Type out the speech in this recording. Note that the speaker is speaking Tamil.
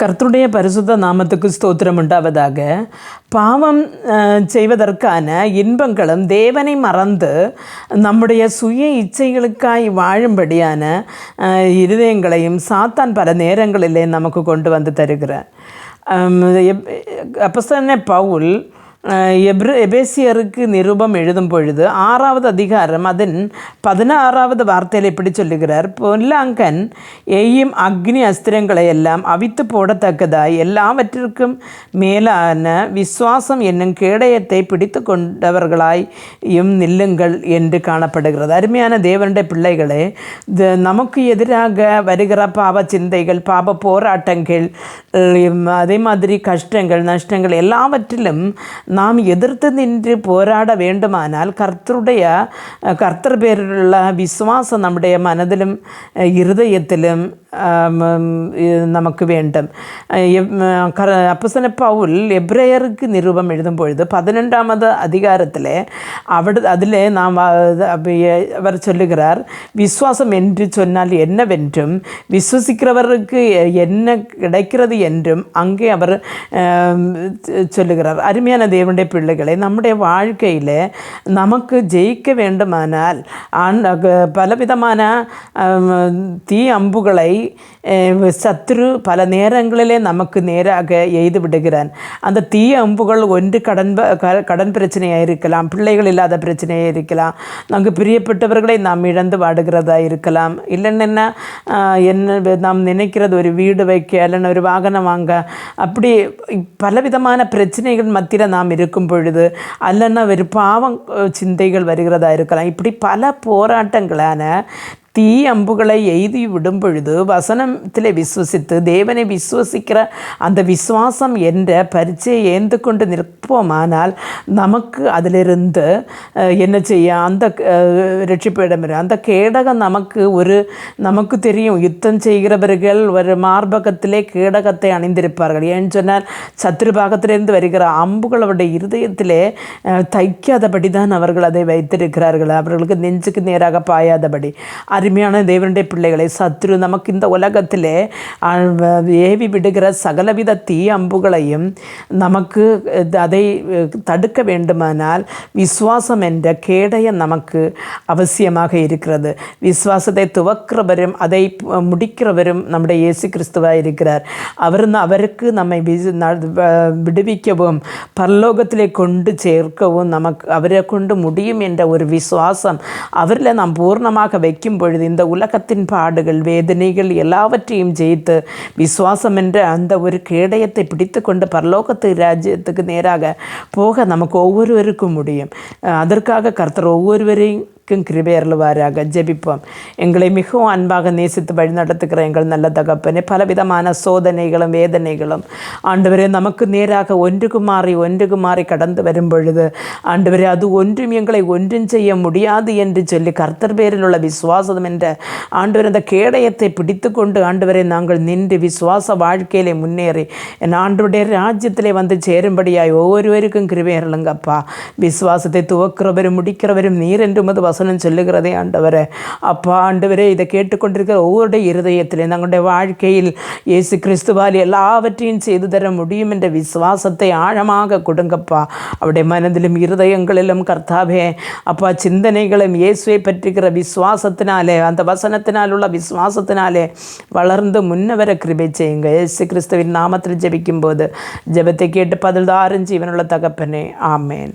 கர்த்தருடைய பரிசுத்த நாமத்துக்கு ஸ்தோத்திரம் உண்டாவதாக. பாவம் செய்வதற்கான இன்பங்களும் தேவனை மறந்து நம்முடைய சுய இச்சைகளுக்காய் வாழும்படியான இருதயங்களையும் சாத்தான் பல நேரங்களிலே நமக்கு கொண்டு வந்து தருகிறார். அப்போ பவுல் அஹ், எப்ரு எபேசியருக்கு நிருபம் எழுதும் பொழுது ஆறாவது அதிகாரம் அதன் பதினாறாவது வார்த்தையில் இப்படி சொல்லுகிறார். பொல்லாங்கன் எய்யும் அக்னி அஸ்திரங்களை எல்லாம் அவித்து போடத்தக்கதாய் எல்லாவற்றிற்கும் மேலான விசுவாசம் என்னும் கேடயத்தை பிடித்து கொண்டவர்களாயும் நில்லுங்கள் என்று காணப்படுகிறது. அருமையான தேவனுடைய பிள்ளைகளே நமக்கு எதிராக வருகிற பாவ சிந்தைகள் பாவ போராட்டங்கள் அதே மாதிரி கஷ்டங்கள் நஷ்டங்கள் எல்லாவற்றிலும் நாம் எதிர்த்து நின்று போராட வேண்டுமானால் கர்த்தருடைய கர்த்தர் பேரிലുള്ള விசுவாசம் நம்முடைய மனதிலும் இருதயத்திலும் நமக்கு வேண்டும் அப்பசன பவுல் எப்ரேயருக்கு நிரூபம் எழுதும் பொழுது பதினெண்டாமது அதிகாரத்தில் அவடு அதில் நாம் அவர் சொல்லுகிறார் விசுவாசம் என்று சொன்னால் என்னவென்றும் விசுவசிக்கிறவருக்கு என்ன கிடைக்கிறது என்றும் அங்கே அவர் சொல்லுகிறார் அருமையான தேவனுடைய பிள்ளைகளை நம்முடைய வாழ்க்கையில் நமக்கு ஜெயிக்க வேண்டுமானால் பலவிதமான தீ அம்புகளை சத்ரு பல நேரங்களிலே நமக்கு நேராக எய்து விடுகிறான் அந்த தீய அம்புகள் ஒன்று கடன் கடன் பிரச்சனையாக இருக்கலாம் பிள்ளைகள் இல்லாத பிரச்சனையாக இருக்கலாம் நமக்கு பிரியப்பட்டவர்களை நாம் இழந்து வாடுகிறதா இருக்கலாம் இல்லைன்னா என்ன நாம் நினைக்கிறது ஒரு வீடு வைக்க இல்லைன்னா ஒரு வாகனம் வாங்க அப்படி பலவிதமான பிரச்சனைகள் மத்தியில் நாம் இருக்கும் பொழுது அல்லைன்னா ஒரு பாவம் சிந்தைகள் வருகிறதா இருக்கலாம் இப்படி பல போராட்டங்களான தீ அம்புகளை எய்தி விடும் பொழுது வசனத்தில் விசுவசித்து தேவனை விசுவசிக்கிற அந்த விசுவாசம் என்ற பரீட்சையை ஏந்து கொண்டு நிற்போமானால் நமக்கு அதிலிருந்து என்ன செய்ய அந்த ரட்சிப்பிடம் அந்த கேடகம் நமக்கு ஒரு நமக்கு தெரியும். யுத்தம் செய்கிறவர்கள் ஒரு மார்பகத்திலே கேடகத்தை அணிந்திருப்பார்கள். ஏன்னு சொன்னால் சத்ருபாகத்திலிருந்து வருகிற அம்புகள் அவருடைய இருதயத்திலே தைக்காதபடி தான் அவர்கள் அதை வைத்திருக்கிறார்கள். அவர்களுக்கு நெஞ்சுக்கு நேராக பாயாதபடி. அது அருமையான தேவனுடைய பிள்ளைகளை சத்ரு நமக்கு இந்த உலகத்திலே ஏவி விடுகிற சகலவித தீ அம்புகளையும் நமக்கு அதை தடுக்க வேண்டுமானால் விசுவாசம் என்ற கேடயம் நமக்கு அவசியமாக இருக்கிறது. விசுவாசத்தை துவக்கிறவரும் அதை முடிக்கிறவரும் நம்முடைய இயேசு கிறிஸ்துவாக இருக்கிறார். அவர் அவருக்கு நம்மை விடுவிக்கவும் பரலோகத்திலே கொண்டு சேர்க்கவும் நமக்கு அவரை கொண்டு முடியும் என்ற ஒரு விசுவாசம் அவரில் நாம் பூர்ணமாக வைக்கும் பொழுது பொழுது இந்த உலகத்தின் பாடுகள் வேதனைகள் எல்லாவற்றையும் ஜெயித்து விசுவாசம் என்ற அந்த ஒரு கேடயத்தை பிடித்து கொண்டு பரலோகத்து ராஜ்யத்துக்கு நேராக போக நமக்கு ஒவ்வொருவருக்கும் முடியும். அதற்காக கர்த்தர் ஒவ்வொருவரையும் கிருபையருள்வாராக ஜெபிப்போம். எங்களை மிகவும் அன்பாக நேசித்து வழி நடத்துகிற எங்கள் நல்ல தகப்பனே பலவிதமான சோதனைகளும் வேதனைகளும் ஆண்டவரே நமக்கு நேராக ஒன்றுக்கு மாறி ஒன்றுக்கு மாறி கடந்து வரும் பொழுது ஆண்டவரே அது ஒன்றும் எங்களை ஒன்றும் செய்ய முடியாது என்று சொல்லி கர்த்தர் பேரில் உள்ள விசுவாசம் என்ற ஆண்டவர் அந்த கேடயத்தை பிடித்து கொண்டு ஆண்டவரை நாங்கள் நின்று விசுவாச வாழ்க்கையிலே முன்னேறி என் ஆண்டுடைய ராஜ்யத்திலே வந்து சேரும்படியாய் ஒவ்வொருவருக்கும் கிருபையருளுங்கப்பா விசுவாசத்தை துவக்கிறவரும் முடிக்கிறவரும் நீர் என்று உமது வசனம் சொல்லுகிறதே ஆண்டவரே. அப்பா ஆண்டவரே இதை கேட்டுக்கொண்டிருக்கிற ஒவ்வொருடைய இருதயத்திலே தங்களுடைய வாழ்க்கையில் இயேசு கிறிஸ்துவால் எல்லாவற்றையும் செய்து தர முடியும் என்ற விசுவாசத்தை ஆழமாக கொடுங்கப்பா. அவருடைய மனதிலும் இருதயங்களிலும் கர்த்தாவே அப்பா சிந்தனைகளும் இயேசுவை பற்றிக்கிற விசுவாசத்தினாலே அந்த வசனத்தினால் உள்ள விசுவாசத்தினாலே வளர்ந்து முன்னவர கிருபை செய்யுங்க. இயேசு கிறிஸ்துவின் நாமத்தில் ஜெபிக்கும் போது ஜெபத்தை கேட்டு பதில் தாரும் ஜீவனுள்ள தகப்பனே. ஆமேன்.